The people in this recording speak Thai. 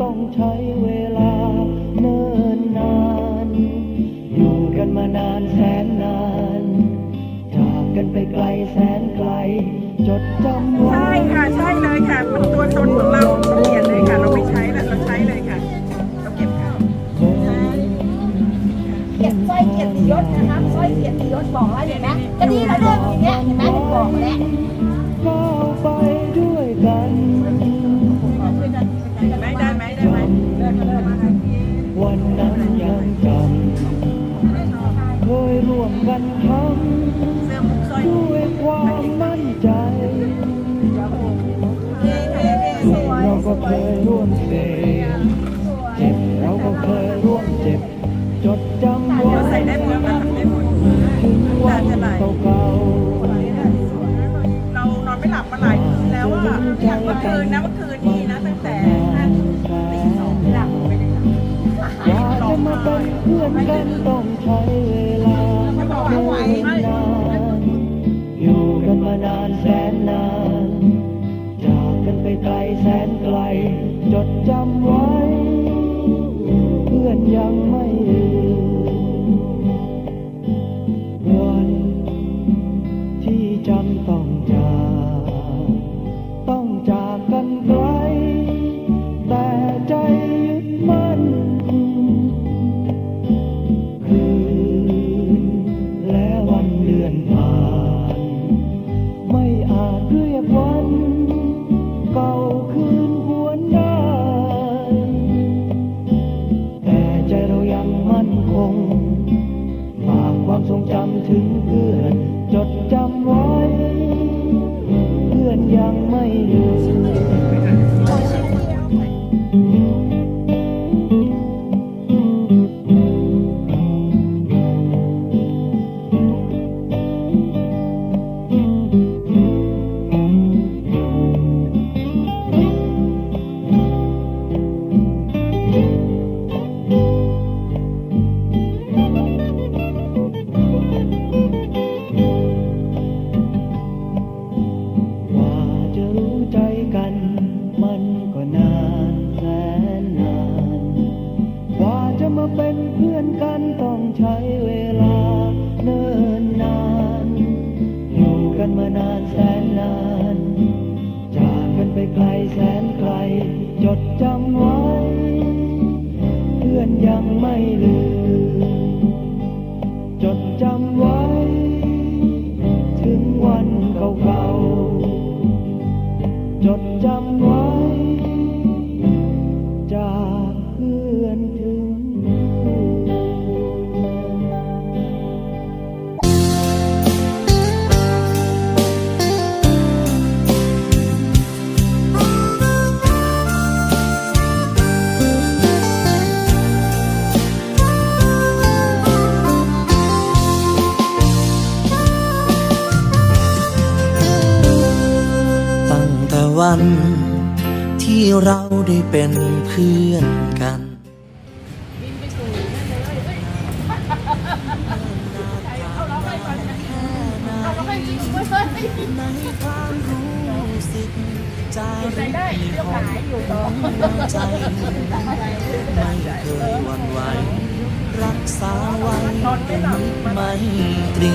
ต้องใช้เวลาเนิ่นนาน อยู่กันมานานแสนนาน จากกันไปไกลแสนไกล จดจำใช่ค่ะ ใช่เลยค่ะตัวตนของเราเปลี่ยนเลยค่ะ เราไม่ใช้แล้วเราใช้เลยค่ะ เราเก็บค่ะเก็บสร้อยเกียรติยศนะคะสร้อยเกียรติยศบอกเลยวเห็นไหมจะดีแล้วเรื่องอย่างเงี้ยเห็นไหมบอกแล้ว กันทำด้วยความมั่นใจเราก็เคยร่วมเสพเจ็บเราก็เคยร่วมเจ็บ จดจำไว้เราใส่ได้หมดมันได้หมดถึงวันเก่าเรานอนไม่หลับมาหลายคืนแล้วอะอย่างเมื่อคืนนะเมื่อคืนนี้นะตั้งแต่ตีสองไม่หลับไม่ได้หลับอยากจะมาเป็นเพื่อนกันต้องใช้ มานานแสนนาน จากกันไปไกลแสนไกล จดจำไว้ เพื่อนยังไม่ ยังไม่หยุด กันมานานแสนนาน จากกันไปไกลแสนไกล จดจำไว้ เพื่อนยังไม่ลืม จดจำไว้ ถึงวันเก่าๆ จดจำ วันที่เราได้เป็นเพื่อนกันในความรู้สึกใจของใจไม่เคยวันไหวรักษาไว้เป็นมิตรี